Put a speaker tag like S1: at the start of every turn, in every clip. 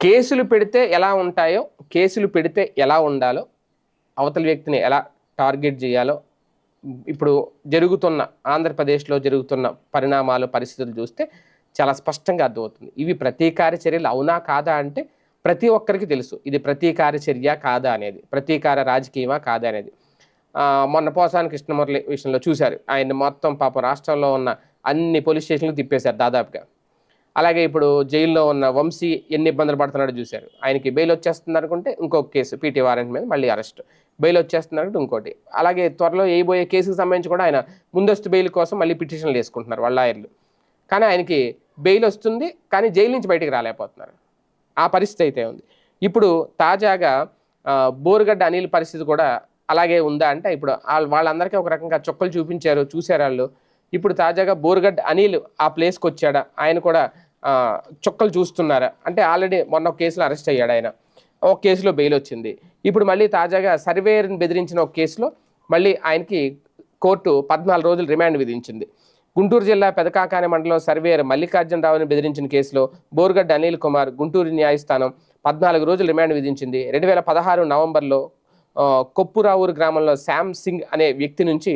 S1: కేసులు పెడితే ఎలా ఉంటాయో కేసులు పెడితే ఎలా ఉండాలో అవతల వ్యక్తిని ఎలా టార్గెట్ చేయాలో ఇప్పుడు జరుగుతున్న ఆంధ్రప్రదేశ్లో జరుగుతున్న పరిణామాలు పరిస్థితులు చూస్తే చాలా స్పష్టంగా అర్థమవుతుంది. ఇవి ప్రతీకార చర్యలు అవునా కాదా అంటే ప్రతి ఒక్కరికి తెలుసు. ఇది ప్రతీకార చర్య కాదా అనేది ప్రతీకార రాజకీయమా కాదా అనేది. మొన్న పోసాని కృష్ణమురళి విషయంలో చూశారు. ఆయన మొత్తం పాపం రాష్ట్రంలో ఉన్న అన్ని పోలీస్ స్టేషన్లు తిప్పేశారు దాదాపుగా. అలాగే ఇప్పుడు జైల్లో ఉన్న వంశీ ఎన్ని ఇబ్బందులు పడుతున్నాడో చూశారు. ఆయనకి బెయిల్ వచ్చేస్తుంది అనుకుంటే ఇంకొక కేసు పీటీ వారెంట్ మీద మళ్ళీ అరెస్ట్. బెయిల్ వచ్చేస్తుంది ఇంకోటి. అలాగే త్వరలో వేయబోయే కేసుకు సంబంధించి కూడా ఆయన ముందస్తు బెయిల్ కోసం మళ్ళీ పిటిషన్లు వేసుకుంటున్నారు వాళ్ళ లాయర్లు. కానీ ఆయనకి బెయిల్ వస్తుంది కానీ జైలు నుంచి బయటికి రాలేకపోతున్నారు. ఆ పరిస్థితి అయితే ఉంది. ఇప్పుడు తాజాగా బోరుగడ్డ అనిల్ పరిస్థితి కూడా అలాగే ఉందా అంటే ఇప్పుడు వాళ్ళందరికీ ఒక రకంగా చొక్కలు చూపించారు చూశారు వాళ్ళు. ఇప్పుడు తాజాగా బోరుగడ్డ అనిల్ ఆ ప్లేస్కి వచ్చాడా? ఆయన కూడా చుక్కలు చూస్తున్నారా? అంటే ఆల్రెడీ మొన్న ఒక కేసులో అరెస్ట్ అయ్యాడు ఆయన. ఒక కేసులో బెయిల్ వచ్చింది. ఇప్పుడు మళ్ళీ తాజాగా సర్వేయర్ని బెదిరించిన ఒక కేసులో మళ్ళీ ఆయనకి కోర్టు పద్నాలుగు రోజులు రిమాండ్ విధించింది. గుంటూరు జిల్లా పెదకాకాని మండలం సర్వేయర్ మల్లికార్జునరావుని బెదిరించిన కేసులో బోర్గడ్ అనిల్ కుమార్ గుంటూరు న్యాయస్థానం పద్నాలుగు రోజులు రిమాండ్ విధించింది. రెండు వేల పదహారు నవంబర్లో కొప్పురావూరు గ్రామంలో శామ్ సింగ్ అనే వ్యక్తి నుంచి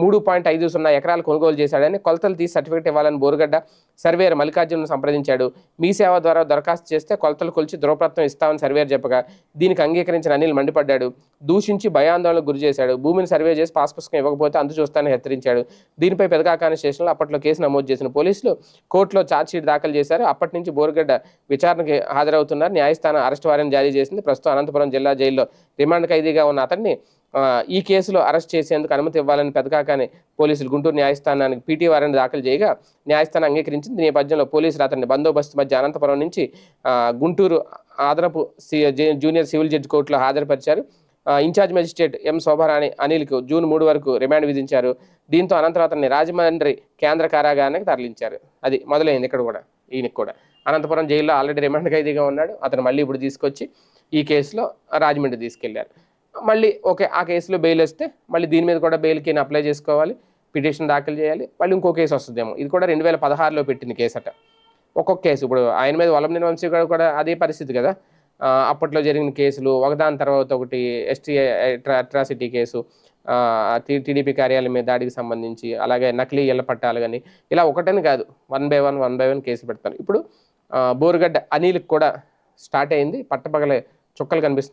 S1: మూడు పాయింట్ ఐదు సున్నా ఎకరాలు కొనుగోలు చేశాడని కొలతలు తీసి సర్టిఫికేట్ ఇవ్వాలని బోరుగడ్డ సర్వేయర్ మల్లికార్జును సంప్రదించాడు. మీ సేవ ద్వారా దరఖాస్తు చేస్తే కొలతలు కొలిచి ధృవపత్రం ఇస్తామని సర్వేయర్ చెప్పగా దీనికి అంగీకరించిన అనిల్ మండిపడ్డాడు. దూషించి భయాందోళనకు గురి చేశాడు. భూమిని సర్వే చేసి పాస్ పుస్తకం ఇవ్వకపోతే అందు చూస్తానని హెచ్చరించాడు. దీనిపై పెదకాకాని స్టేషన్లో అప్పట్లో కేసు నమోదు చేసిన పోలీసులు కోర్టులో ఛార్జ్షీట్ దాఖలు చేశారు. అప్పటి నుంచి బోరుగడ్డ విచారణకి హాజరవుతున్నారు. న్యాయస్థానం అరెస్ట్ వారెంట్ జారీ చేసింది. ప్రస్తుతం అనంతపురం జిల్లా జైల్లో రిమాండ్ ఖైదీగా ఉన్న అతన్ని ఈ కేసులో అరెస్ట్ చేసేందుకు అనుమతి ఇవ్వాలని పెదకాకాని పోలీసులు గుంటూరు న్యాయస్థానానికి పీటీ వారెంట్ దాఖలు చేయగా న్యాయస్థానం అంగీకరించింది. నేపథ్యంలో పోలీసులు అతన్ని బందోబస్తు మధ్య అనంతపురం నుంచి గుంటూరు ఆదరపు సి జూనియర్ సివిల్ జడ్జి కోర్టులో హాజరుపరిచారు. ఇన్ఛార్జ్ మెజిస్ట్రేట్ ఎం శోభారాణి అనిల్కు జూన్ మూడు వరకు రిమాండ్ విధించారు. దీంతో అనంతరం అతన్ని రాజమండ్రి కేంద్ర కారాగారానికి తరలించారు. అది మొదలైంది ఇక్కడ కూడా ఈయనకి కూడా. అనంతపురం జైల్లో ఆల్రెడీ రిమాండ్ ఖైదీగా ఉన్నాడు. అతను మళ్ళీ ఇప్పుడు తీసుకొచ్చి ఈ కేసులో రాజమండ్రి తీసుకెళ్ళారు. మళ్ళీ ఓకే ఆ కేసులో బెయిల్ వస్తే మళ్ళీ దీని మీద కూడా బెయిల్కి అప్లై చేసుకోవాలి పిటిషన్ దాఖలు చేయాలి మళ్ళీ ఇంకో కేసు వస్తుందేమో. ఇది కూడా రెండు వేల పదహారులో పెట్టిన కేసు అట ఒక్కొక్క కేసు ఇప్పుడు ఆయన మీద వలంనేని వంశీ గారు కూడా అదే పరిస్థితి కదా. అప్పట్లో జరిగిన కేసులు ఒకదాని తర్వాత ఒకటి ఎస్టీ అట్రాసిటీ కేసు టీడీపీ కార్యాలయం మీద దాడికి సంబంధించి అలాగే నకిలీ ఇళ్ళ పట్టాలు కానీ ఇలా ఒకటని కాదు. One by one one by one case పెడతారు. ఇప్పుడు బోరుగడ్డ అనిల్కి కూడా స్టార్ట్ అయింది. పట్టపగలే చుక్కలు కనిపిస్తున్నాయి.